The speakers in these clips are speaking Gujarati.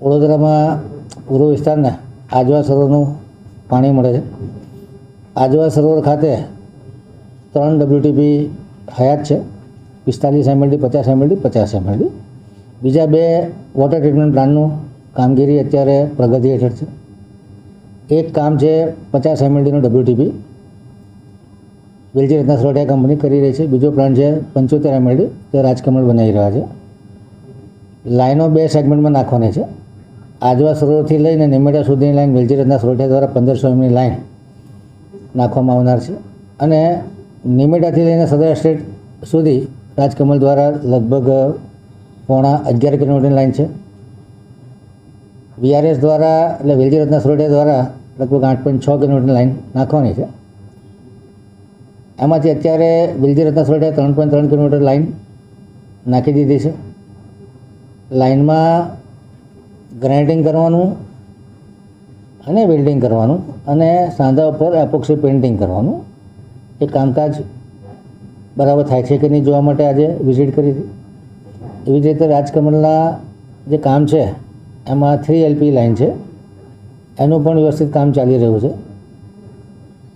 વડોદરામાં પૂર્વ વિસ્તારના આજવા સરોવરનું પાણી મળે છે. આજવા સરોવર ખાતે ત્રણ ડબલ્યુટીપી હયાત છે. પિસ્તાલીસ એમએલડી પચાસ એમએલડી પચાસ એમએલડી બીજા બે વોટર ટ્રીટમેન્ટ પ્લાન્ટનું કામગીરી અત્યારે પ્રગતિ હેઠળ છે. એક કામ છે પચાસ એમએલડીનું ડબલ્યુટીપી વેલજી રત્ના સોરઠિયા કંપની કરી રહી છે. બીજો પ્લાન્ટ છે પંચોતેર એમએલડી તે રાજકમલ બનાવી રહ્યા છે. લાઈનો બે સેગમેન્ટમાં નાખવાની છે. આજવા સરોવરથી લઈને નિમેટા સુધીની લાઈન વેલજીરથના સોરઠિયા દ્વારા પંદરસો એમની લાઈન નાખવામાં આવનાર છે. અને નિમેટાથી લઈને સદર સ્ટેટ સુધી રાજકમલ દ્વારા લગભગ પોણા અગિયાર કિલોમીટરની લાઈન છે. વીઆરએસ દ્વારા, એટલે વેલજીરથના સોરઠિયા દ્વારા લગભગ આઠ પોઈન્ટ છ કિલોમીટરની લાઈન નાખવાની છે. એમાંથી અત્યારે વેલજીરથના સોરઠિયા ત્રણ પોઈન્ટ ત્રણ કિલોમીટર લાઈન નાખી દીધી છે. લાઈનમાં ગ્રાઇન્ડિંગ કરવાનું અને વેલ્ડિંગ કરવાનું અને સાંધા ઉપર એપોક્સી પેઇન્ટિંગ કરવાનું. એ કામકાજ બરાબર થાય છે કે નહીં જોવા માટે આજે વિઝિટ કરી હતી. એવી જ રીતે રાજકમલના જે કામ છે, એમાં થ્રી એલપી લાઇન છે. એનું પણ વ્યવસ્થિત કામ ચાલી રહ્યું છે.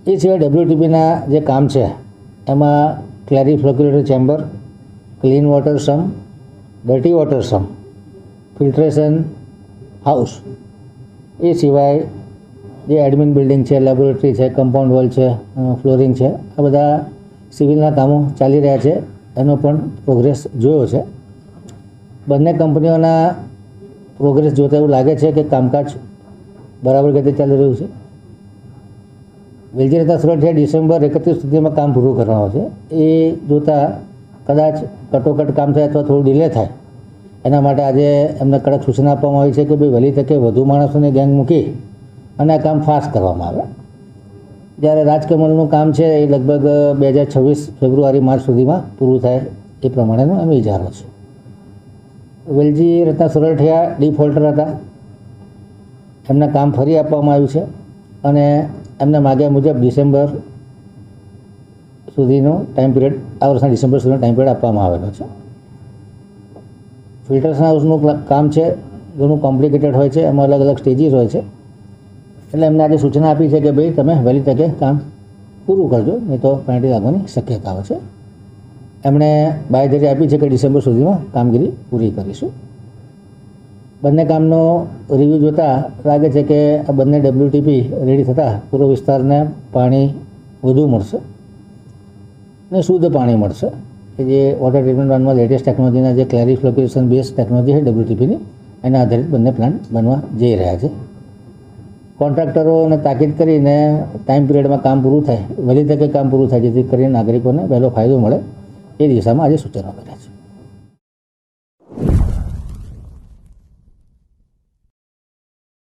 એ સિવાય ડબ્લ્યુટીપીના જે કામ છે, એમાં clariflocculator chamber clean water sump dirty water sump filtration house એ સિવાય જે એડમિન બિલ્ડિંગ છે લેબોરેટરી છે કમ્પાઉન્ડ વોલ છે ફ્લોરિંગ છે, આ બધા સિવિલના કામો ચાલી રહ્યા છે. એનો પણ પ્રોગ્રેસ જોયો છે. બંને કંપનીઓના પ્રોગ્રેસ જોતા એવું લાગે છે કે કામકાજ બરાબર ગતિ ચાલી રહ્યું છે. વેલજી રત્ના સુરઠિયા ડિસેમ્બર એકત્રીસ સુધીમાં કામ પૂરું કરવાનું છે. એ જોતાં કદાચ કટોકટ કામ થાય અથવા થોડું ડિલે થાય. એના માટે આજે એમને કડક સૂચના આપવામાં આવી છે કે ભાઈ વહેલી તકે વધુ માણસોને ગેંગ મૂકી અને આ કામ ફાસ્ટ કરવામાં આવે. જ્યારે રાજકમલનું કામ છે એ લગભગ બે હજાર છવ્વીસ ફેબ્રુઆરી માર્ચ સુધીમાં પૂરું થાય એ પ્રમાણેનો અમે વિચારો છે. વેલજી, રત્ના સોરઠિયા, ડિફોલ્ટર હતા. એમને કામ ફરી આપવામાં આવ્યું છે અને એમને માગ્યા મુજબ ડિસેમ્બર સુધીનો ટાઈમ પિરિયડ આ વર્ષના ડિસેમ્બર સુધીનો ટાઈમ પિરિયડ આપવામાં આવેલો છે. ફિલ્ટર્સ હાઉસનું કામ છે, ઘણું કોમ્પ્લિકેટેડ હોય છે, એમાં અલગ અલગ સ્ટેજીસ હોય છે. એટલે એમને આજે સૂચના આપી છે કે ભાઈ તમે વહેલી તકે કામ પૂરું કરજો, નહીં તો પેનલ્ટી લાગવાની શક્યતાઓ છે. એમણે બાંયધરી આપી છે કે ડિસેમ્બર સુધીમાં કામગીરી પૂરી કરીશું. બંને કામનો રિવ્યૂ જોતાં લાગે છે કે આ બંને ડબ્લ્યુટીપી રેડી થતાં પૂર્વ વિસ્તારને પાણી વધુ મળશે ને શુદ્ધ પાણી મળશે. કે જે વોટર ટ્રીટમેન્ટ પ્લાન્ટમાં લેટેસ્ટ ટેકનોલોજીના જે ક્લેરિફિકેશન બેઝ ટેકનોલોજી છે ડબ્લ્યુટીપીની એના આધારિત બંને પ્લાન્ટ બનવા જઈ રહ્યા છે. કોન્ટ્રાક્ટરોને તાકીદ કરીને ટાઈમ પિરિયડમાં કામ પૂરું થાય વહેલી તકે કામ પૂરું થાય, જેથી કરીને નાગરિકોને વહેલો ફાયદો મળે એ દિશામાં આજે સૂચનો કર્યા છે.